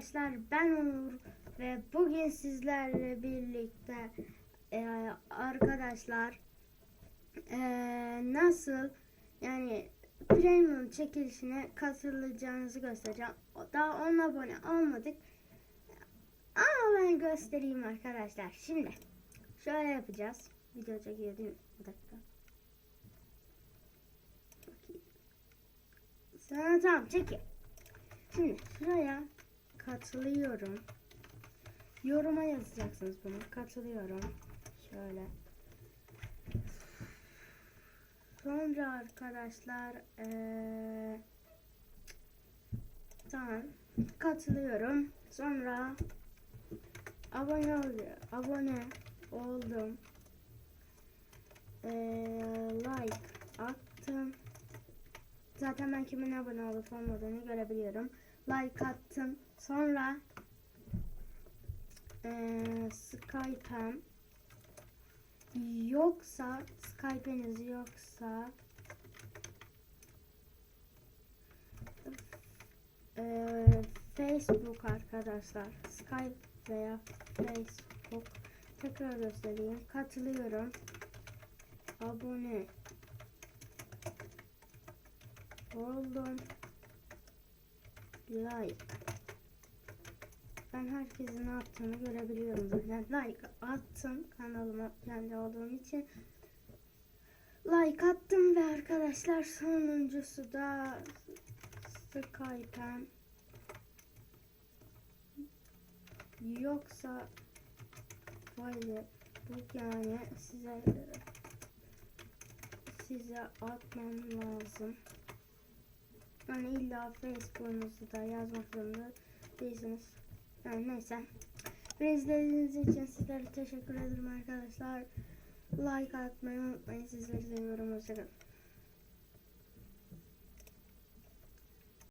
arkadaşlar ben Onur ve bugün sizlerle birlikte e, arkadaşlar e, nasıl yani premium çekilişine katılacağınızı göstereceğim. Daha 10 abone olmadık ama ben göstereyim arkadaşlar. Şimdi şöyle yapacağız. Video çekiyor değil mi? Bir dakika. Sana tamam çekiyor. Şimdi şuraya katılıyorum. Yoruma yazacaksınız bunu. Katılıyorum. Şöyle. Sonra arkadaşlar eee tamam katılıyorum. Sonra abone oluyor. Abone oldum. Eee, like attım. Zaten ben kimin abone olup olmadığını görebiliyorum. Like attım. Sonra eee Skype'em yoksa Skype'iniz yoksa eee, Facebook arkadaşlar. Skype veya Facebook tekrar göstereyim. Katılıyorum. Abone oldum. Like. Ben herkesin ne yaptığını görebiliyorum zaten. Like attım kanalıma kendi olduğum için. Like attım ve arkadaşlar sonuncusu da Skype'em. Yoksa böyle bu yani size size atmam lazım. Yani illa Facebook'unuzu da yazmak zorunda değilsiniz. Yani neyse. Beni izlediğiniz için sizlere teşekkür ederim arkadaşlar. Like atmayı unutmayın. Sizleri seviyorum. Hoşçakalın.